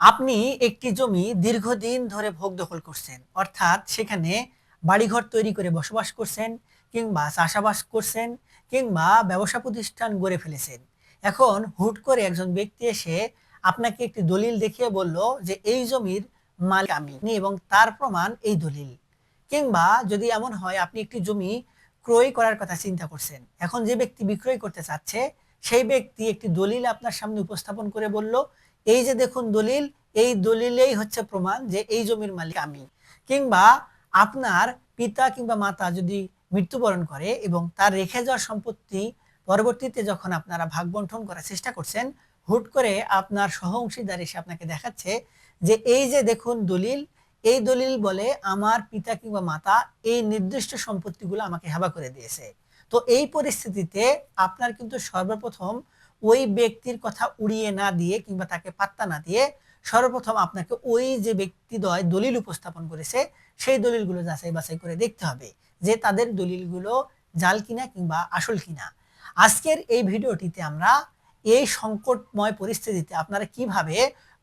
আপনি একটি জমি দীর্ঘদিন ধরে ভোগ দখল করছেন, অর্থাৎ সেখানে বাড়িঘর তৈরি করে বসবাস করছেন কিংবা চাষাবাস করছেন কিংবা ব্যবসা প্রতিষ্ঠান গড়ে ফেলেছেন। এখন হুট করে একজন ব্যক্তি এসে আপনাকে একটি দলিল দেখিয়ে বলল যে এই জমির মালিক আমি এবং তার প্রমাণ এই দলিল। কিংবা যদি এমন হয়, আপনি একটি জমি ক্রয় করার কথা চিন্তা করছেন। এখন যে ব্যক্তি বিক্রয় করতে চাচ্ছে, সেই ব্যক্তি একটি দলিল আপনার সামনে উপস্থাপন করে বলল এই যে দেখুন দলিল, এই দলিলেই হচ্ছে প্রমাণ যে এই জমির মালিক আমি। কিংবা আপনার পিতা কিংবা মাতা যদি মৃত্যুবরণ করে এবং তার রেখে যাওয়ার সম্পত্তি পরবর্তীতে যখন আপনারা ভাগ বন্টন করার চেষ্টা করছেন, হুট করে আপনার সহ অংশীদার এসে আপনাকে দেখাচ্ছে যে এই যে দেখুন দলিল, এই দলিল বলে আমার পিতা কিংবা মাতা এই নির্দিষ্ট সম্পত্তিগুলো আমাকে হেবা করে দিয়েছে। তো এই পরিস্থিতিতে আপনার কিন্তু সর্বপ্রথম ওই ব্যক্তির কথা উড়িয়ে না দিয়ে কিংবা তাকে পাত্তা না দিয়ে সর্বপ্রথম আপনাকে ওই যে ব্যক্তিদ্বয় দলিল উপস্থাপন করেছে, সেই দলিলগুলো যাচাই বাছাই করে দেখতে হবে যে তাদের দলিলগুলো জাল কিনা কিংবা আসল কিনা। আজকের এই ভিডিওটিতে আমরা এই সংকটময় পরিস্থিতিতে আপনারা কীভাবে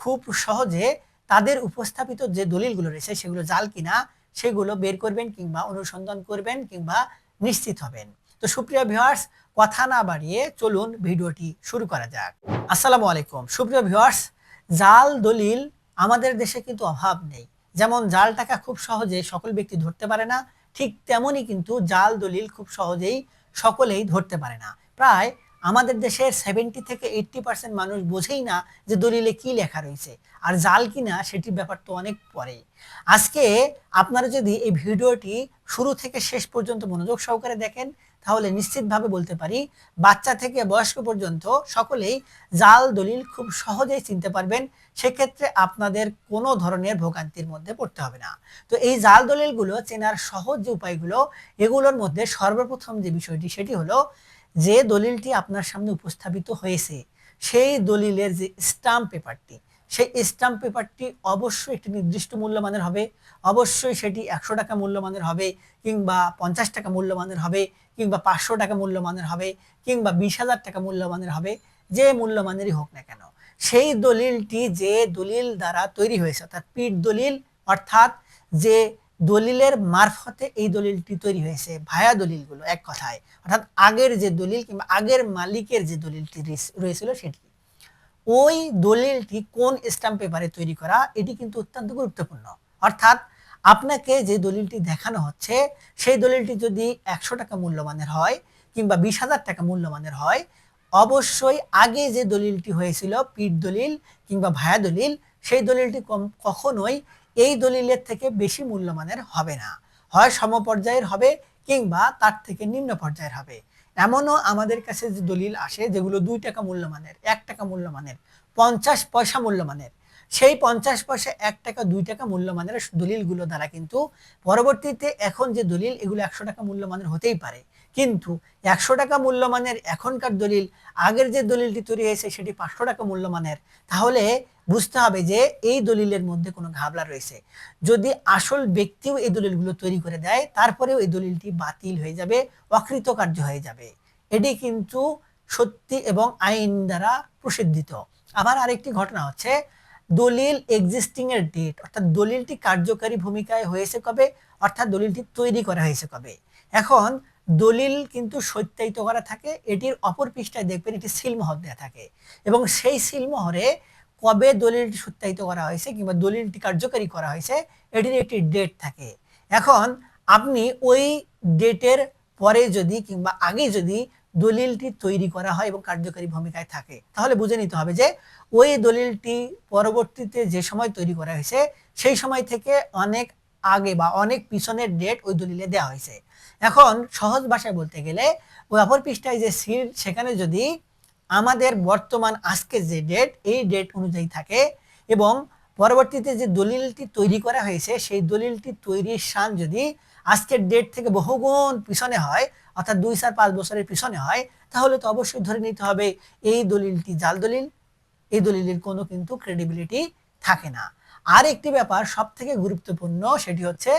খুব সহজে তাদের উপস্থাপিত যে দলিলগুলো রয়েছে সেগুলো জাল কিনা, সেগুলো বের করবেন কিংবা অনুসন্ধান করবেন কিংবা নিশ্চিত হবেন। তো সুপ্রিয় ভিউয়ার্স কথা না বাড়িয়ে চলুন ভিডিওটি শুরু করা যাক। আসসালামু আলাইকুম। সুপ্রিয় ভিউয়ার্স জাল, দলিল আমাদের দেশে কিন্তু অভাব নেই। যেমন জাল টাকা খুব সহজে সকল ব্যক্তি ধরতে পারে না, ঠিক তেমনই কিন্তু জাল, দলিল খুব সহজেই সকলেই ধরতে পারে না। প্রায় আমাদের দেশের সেভেন্টি থেকে এইট্টি পার্সেন্ট মানুষ বোঝেই না যে দলিলে কি লেখা রয়েছে, আর জাল কিনা সেটির ব্যাপার তো অনেক পরে আজকে আপনারা যদি এই ভিডিওটি শুরু থেকে শেষ পর্যন্ত মনোযোগ সহকারে দেখেন তাহলে নিশ্চিতভাবে বলতে পারি বাচ্চা থেকে বয়স্ক পর্যন্ত সকলেই জাল দলিল খুব সহজেই চিনতে পারবেন। সেক্ষেত্রে আপনাদের কোনো ধরনের ভোগান্তির মধ্যে পড়তে হবে না। তো এই জাল দলিলগুলো চেনার সহজ যে উপায়গুলো, এগুলোর মধ্যে সর্বপ্রথম যে বিষয়টি সেটি হলো যে দলিলটি আপনার সামনে উপস্থাপিত হয়েছে, সেই দলিলের যে স্টাম্প পেপারটি সেই স্টাম্প পেপারটি অবশ্যই একটি নির্দিষ্ট মূল্যমানের হবে। অবশ্যই সেটি একশো টাকা মূল্যমানের হবে কিংবা পঞ্চাশ টাকা মূল্যমানের হবে কিংবা পাঁচশো টাকা মূল্যমানের হবে কিংবা বিশ হাজার টাকা মূল্যমানের হবে, যে মূল্যমানেরই হোক না কেন। সেই দলিলটি যে দলিল দ্বারা তৈরি হয়েছে, অর্থাৎ পিঠ দলিল, অর্থাৎ যে দলিলের মারফতে এই দলিলটি তৈরি হয়েছে, ভায়া দলিলগুলো এক কথায়। অর্থাৎ আগের যে দলিল কিংবা আগের মালিকের যে দলিলটি রয়েছিল সেটি। ওই দলিলটি কোন স্ট্যাম্প পেপারে তৈরি করা, এটি কিন্তু অত্যন্ত গুরুত্বপূর্ণ। অর্থাৎ আপনাকে যে দলিলটি দেখানো হচ্ছে, সেই দলিলটি যদি একশো টাকা মূল্যমানের হয় কিংবা বিশ হাজার টাকা মূল্যমানের হয়, অবশ্যই আগে যে দলিলটি হয়েছিল পিঠ দলিল কিংবা ভায়া দলিল, সেই দলিলটি কখনোই এই দলিলের থেকে বেশি মূল্যমানের হবে না। হয় সমপর্যায়ের হবে কিংবা তার থেকে নিম্ন পর্যায়ের হবে। এমনও আমাদের কাছে যে দলিল আসে যেগুলো দুই টাকা মূল্যমানের, এক টাকা মূল্যমানের, পঞ্চাশ পয়সা মূল্যমানের, সেই পঞ্চাশ পয়সা এক টাকা, দুই টাকা মূল্যমানের দলিলগুলো দ্বারা কিন্তু পরবর্তীতে এখন যে দলিল, এগুলো একশো টাকা মূল্যমানের হতেই পারে। কিন্তু একশো টাকা মূল্যমানের এখনকার দলিল, আগের যে দলিলটি তৈরি হয়েছে সেটি পাঁচশো টাকা মূল্যমানের, তাহলে বুঝতে হবে যে এই দলিলের মধ্যে কোনো ঘাবলা রয়েছে। যদি আসল ব্যক্তিও এই দলিলগুলো তৈরি করে দেয়, তারপরেও এই দলিলটি বাতিল হয়ে যাবে, অকৃতকার্য হয়ে যাবে। এটি কিন্তু সত্যি এবং আইন দ্বারা প্রসিদ্ধিত। আবার আরেকটি ঘটনা হচ্ছে, দলিল এক্সিস্টিং এর ডেট অর্থাৎ দলিলটি কার্যকারী ভূমিকায় হয়েছে কবে? অর্থাৎ দলিলটি তৈরি করা হয়েছে কবে? এখন দলিল কিন্তু সত্যায়িত করা থাকে, এটির অপর পৃষ্ঠায় দেখবেন এটি সিলমোহর দেওয়া থাকে। এবং সেই সিলমোহরে কবে দলিলটি সত্যায়িত করা হয়েছে কিংবা দলিলটি কার্যকারী করা হয়েছে, এটির একটি ডেট থাকে। এখন আপনি ওই ডেটের পরে যদি কিংবা আগে যদি দলিলটি তৈরি করা হয় এবং কার্যকারী ভূমিকায় থাকে, তাহলে বুঝে নিতে হবে যে ওই দলিলটি পরবর্তীতে যে সময় তৈরি করা হয়েছে, সেই সময় থেকে অনেক আগে বা অনেক পিছনের ডেট ওই দলিলে দেওয়া হয়েছে। এখন সহজ ভাষায় বলতে গেলে ওই অপর পৃষ্ঠায় যে সিল, সেখানে যদি আমাদের বর্তমান আজকে যে ডেট এই ডেট অনুযায়ী থাকে এবং পরবর্তীতে যে দলিলটি তৈরি করা হয়েছে, সেই দলিলটি তৈরির সান যদি আজকের ডেট থেকে বহুগুণ পিছনে হয়, অর্থাৎ দুই চার পাঁচ বছরের পিছনে হয়, তাহলে তো অবশ্যই ধরে নিতে হবে এই দলিলটি জাল দলিল, এই দলিলের কোনো কিন্তু ক্রেডিবিলিটি থাকে না। আর একটি ব্যাপার সব থেকে গুরুত্বপূর্ণ, সেটি হচ্ছে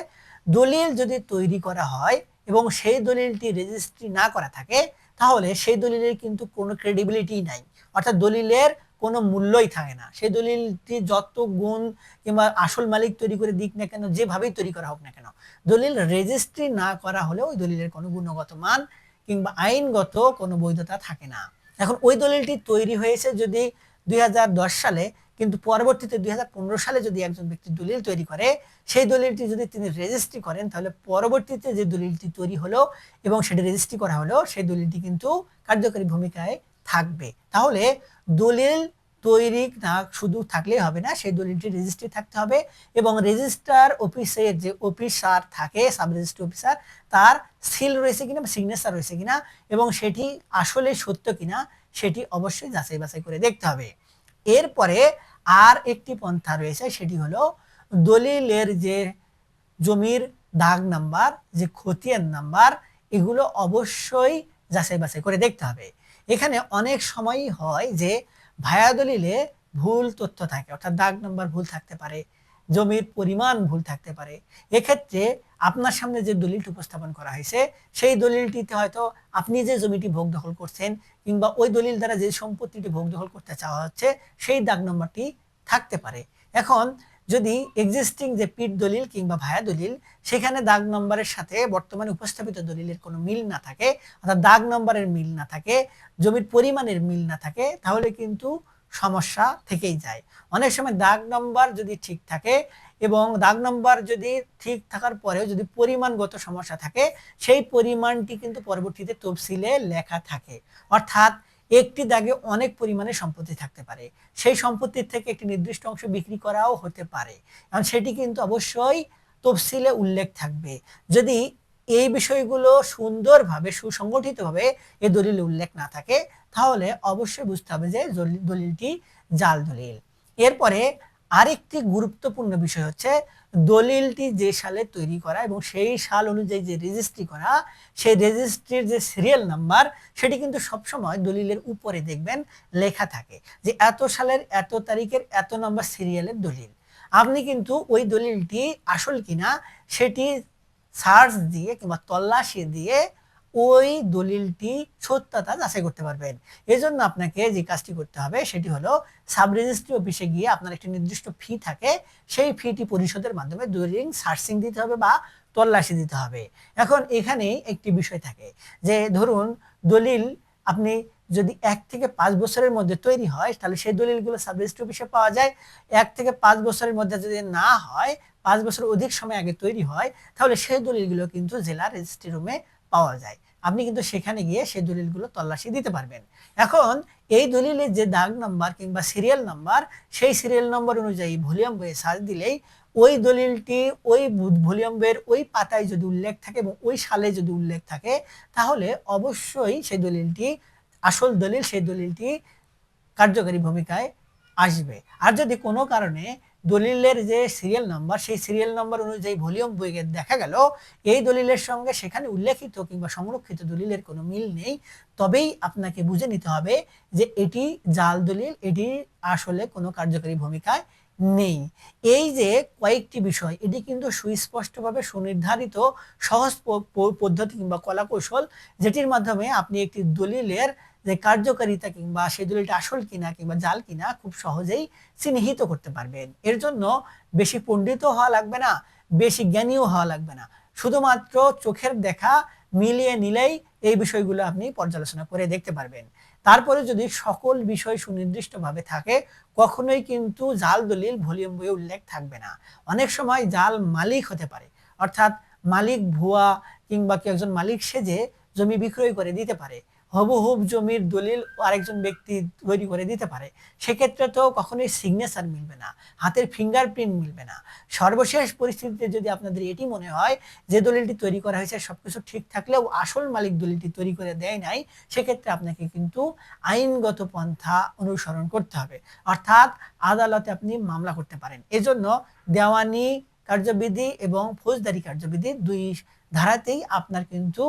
দলিল যদি তৈরি করা হয় এবং সেই দলিলটি রেজিস্ট্রি না করা থাকে তাহলে সেই দলিলের কিন্তু কোনো ক্রেডিবিলিটি নাই। অর্থাৎ দলিলের কোনো মূল্যই থাকে না। সেই দলিলটি যত গুণ কিংবা আসল মালিক তৈরি করে দিক না কেন, যেভাবেই তৈরি করা হোক না কেন, দলিল রেজিস্ট্রি না করা হলে ওই দলিলের কোনো গুণগত মান কিংবা আইনগত কোনো বৈধতা থাকে না। এখন ওই দলিলটি তৈরি হয়েছে যদি দুই হাজার দশ সালে কিন্তু পরবর্তীতে দু হাজার পনেরো সালে যদি একজন ব্যক্তি দলিল তৈরি করে, সেই দলিলটি যদি তিনি রেজিস্ট্রি করেন, তাহলে পরবর্তীতে যে দলিলটি তৈরি হলো এবং সেটি রেজিস্ট্রি করা হলো, সেই দলিলটি কিন্তু কার্যকরী ভূমিকায় থাকবে। তাহলে দলিল তৈরি না, শুধু থাকলেই হবে না, সেই দলিলটি রেজিস্ট্রি থাকতে হবে এবং রেজিস্ট্রার অফিসের যে অফিসার থাকে সাব রেজিস্ট্রি অফিসার তার সিল রয়েছে কিনা সিগনেচার রয়েছে কিনা এবং সেটি আসলে সত্য কিনা, সেটি অবশ্যই যাচাই বাছাই করে দেখতে হবে। এরপরে আর একটি পন্থা রয়েছে, সেটি হলো দলিলের যে জমির দাগ নাম্বার, যে খতিয়ান নাম্বার, এগুলো অবশ্যই যাচাই বাছাই করে দেখতে হবে। এখানে অনেক সময়ই হয় যে ভায়া দলিলে ভুল তথ্য থাকে, অর্থাৎ দাগ নাম্বার ভুল থাকতে পারে, জমির পরিমাণ ভুল থাকতে পারে। এক্ষেত্রে আপনার সামনে যে দলিলটি উপস্থাপন করা হয়েছে, সেই দলিলটিতে হয়তো আপনি যে জমিটি ভোগ দখল করছেন কিংবা ওই দলিল দ্বারা যে সম্পত্তিটি ভোগ দখল করতে চাওয়া হচ্ছে, সেই দাগ নম্বরটি থাকতে পারে। এখন যদি এক্সিস্টিং যে পিট দলিল কিংবা ভায়া দলিল, সেখানে দাগ নম্বরের সাথে বর্তমানে উপস্থাপিত দলিলের কোনো মিল না থাকে, অর্থাৎ দাগ নম্বরের মিল না থাকে, জমির পরিমাণের মিল না থাকে, তাহলে কিন্তু সমস্যা থেকেই যায়। অনেক সময় দাগ নম্বর যদি ঠিক থাকে এবং দাগ নম্বর যদি ঠিক থাকার পরেও যদি পরিমাণগত সমস্যা থাকে, সেই পরিমাণটি কিন্তু পরবর্তীতে তফসিলে লেখা থাকে। অর্থাৎ একটি দাগে অনেক পরিমাণে সম্পত্তি থাকতে পারে। সেই সম্পত্তির থেকে একটি নির্দিষ্ট অংশ বিক্রি করাও হতে পারে। এবং সেটি কিন্তু অবশ্যই তফসিলে উল্লেখ থাকবে। যদি এই বিষয়গুলো সুন্দরভাবে, সুসংগঠিতভাবে এ দলিলে উল্লেখ না থাকে তাহলে অবশ্যই বুঝতে হবে যে দলিলটি জাল দলিল। এরপরে আরেকটি গুরুত্বপূর্ণ বিষয় হচ্ছে দলিলটি যে সালে তৈরি করা এবং সেই সাল অনুযায়ী যে রেজিস্ট্রি করা, সেই রেজিস্ট্রির যে সিরিয়াল নাম্বার সেটি কিন্তু সবসময় দলিলের উপরে দেখবেন লেখা থাকে যে এত সালের এত তারিখের এত নম্বর সিরিয়ালের দলিল। আপনি কিন্তু ওই দলিলটি আসল কিনা সেটি সার্চ দিয়ে কিংবা তল্লাশি দিয়ে ওই দলিলটি সত্যতা যাচাই করতে পারবেন। এজন্য আপনাকে যে কাজটি করতে হবে সেটি হলো সাব রেজিস্ট্রি অফিসে গিয়ে আপনার একটি নির্দিষ্ট ফি থাকে। সেই ফিটি পরিশোধের মাধ্যমে দলিল সার্চিং দিতে হবে বা তল্লাশি দিতে হবে। এখন এখানে একটি বিষয় থাকে যে ধরুন দলিল আপনি যদি এক থেকে পাঁচ বছরের মধ্যে তৈরি হয়, তাহলে সেই দলিলগুলো সাব রেজিস্ট্রি অফিসে পাওয়া যায়। এক থেকে পাঁচ বছরের মধ্যে যদি না হয়, পাঁচ বছর অধিক সময় আগে তৈরি হয়, তাহলে সেই দলিলগুলো কিন্তু জেলা রেজিস্ট্রি রুমে পাওয়া যায়। আপনি কিন্তু সেখানে গিয়ে সেই দলিলগুলো তল্লাশি দিতে পারবেন। এখন এই দলিলের যে দাগ নাম্বার কিংবা সিরিয়াল নাম্বার সেই সিরিয়াল নম্বর অনুযায়ী ভলিউম বইয়ে সার্চ দিলেই ওই দলিলটি ওই ভলিউম বইয়ের ওই পাতায় যদি উল্লেখ থাকে এবং ওই সালে যদি উল্লেখ থাকে, তাহলে অবশ্যই সেই দলিলটি, আসল দলিল সেই দলিলটি কার্যকারী ভূমিকায় আসবে। আর যদি কোনো কারণে দলিলের যে সিরিয়াল নাম্বার সেই সিরিয়াল নাম্বার অনুযায়ী ভলিউম বইয়ে দেখা গেল, এই দলিলের সঙ্গে সেখানে উল্লেখিত কিংবা সংরক্ষিত দলিলের কোনো মিল নেই। তবেই আপনাকে বুঝে নিতে হবে যে এটি জাল দলিল, এটি আসলে কোনো কার্যকারী ভূমিকায় নেই। এই যে কয়েকটি বিষয়, এটি কিন্তু সুস্পষ্টভাবে সুনির্ধারিত সহজ পদ্ধতি কিংবা কলাকৌশল, যেটির মাধ্যমে আপনি একটি দলিলের যে কার্যকারিতা কিংবা সেই আসল কিনা কিংবা জাল কিনা খুব সহজেই চিহ্নিত করতে পারবেন। এর জন্য বেশি পণ্ডিত হওয়া লাগবে না, বেশি জ্ঞানীও হওয়া লাগবে না। শুধুমাত্র চোখের দেখা মিলিয়ে নিলেই এই বিষয়গুলো আপনি পর্যালোচনা করে দেখতে পারবেন। তারপরে যদি সকল বিষয় সুনির্দিষ্টভাবে থাকে, কখনোই কিন্তু জাল দলিল ভলিউম বইয়ে উল্লেখ থাকবে না। অনেক সময় জাল মালিক হতে পারে, অর্থাৎ মালিক ভুয়া কিংবা কেউ একজন মালিক সেজে জমি বিক্রয় করে দিতে পারে। হুবহুব জমির দলিল আরেকজন ব্যক্তি তৈরি করে দিতে পারে। সেক্ষেত্রে তো কখনোই সিগনেচার মিলবে না, হাতের ফিঙ্গারপ্রিন্ট মিলবে না। সর্বশেষ পরিস্থিতিতে যদি আপনাদের এটি মনে হয় যে দলিলটি তৈরি করা হয়েছে, সবকিছু ঠিক থাকলেও আসল মালিক দলিলটি তৈরি করে দেয় নাই, সেক্ষেত্রে আপনাকে কিন্তু আইনগত পন্থা অনুসরণ করতে হবে। অর্থাৎ আদালতে আপনি মামলা করতে পারেন। এজন্য দেওয়ানি কার্যবিধি এবং ফৌজদারি কার্যবিধি দুই ধারাতেই আপনার কিন্তু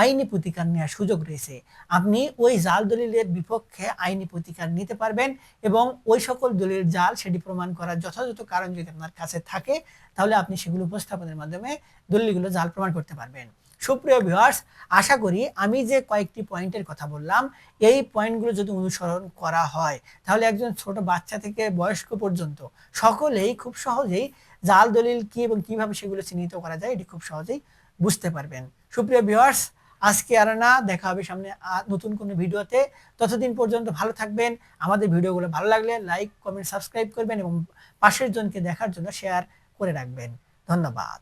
আইনি প্রতিকার নেওয়ার সুযোগ রয়েছে। আপনি ওই জাল দলিলের বিপক্ষে আইনি প্রতিকার নিতে পারবেন এবং ওই সকল দলিল জাল সেটি প্রমাণ করার যথাযথ কারণ যদি আপনার কাছে থাকে, তাহলে আপনি সেগুলো উপস্থাপনের মাধ্যমে দলিলগুলো জাল প্রমাণ করতে পারবেন। সুপ্রিয় ভিউয়ার্স আশা করি আমি যে কয়েকটি পয়েন্টের কথা বললাম, এই পয়েন্টগুলো যদি অনুসরণ করা হয়, তাহলে একজন ছোট বাচ্চা থেকে বয়স্ক পর্যন্ত সকলেই খুব সহজেই জাল দলিল কি এবং কীভাবে সেগুলো চিহ্নিত করা যায়, এটি খুব সহজেই বুঝতে পারবেন। সুপ্রিয় ভিউয়ার্স আজকে আর না, দেখা হবে সামনে নতুন কোনো ভিডিওতে। ততদিন পর্যন্ত ভালো থাকবেন। আমাদের ভিডিওগুলো ভালো লাগলে লাইক কমেন্ট সাবস্ক্রাইব করবেন এবং পাশের জনকে দেখার জন্য শেয়ার করে রাখবেন। ধন্যবাদ।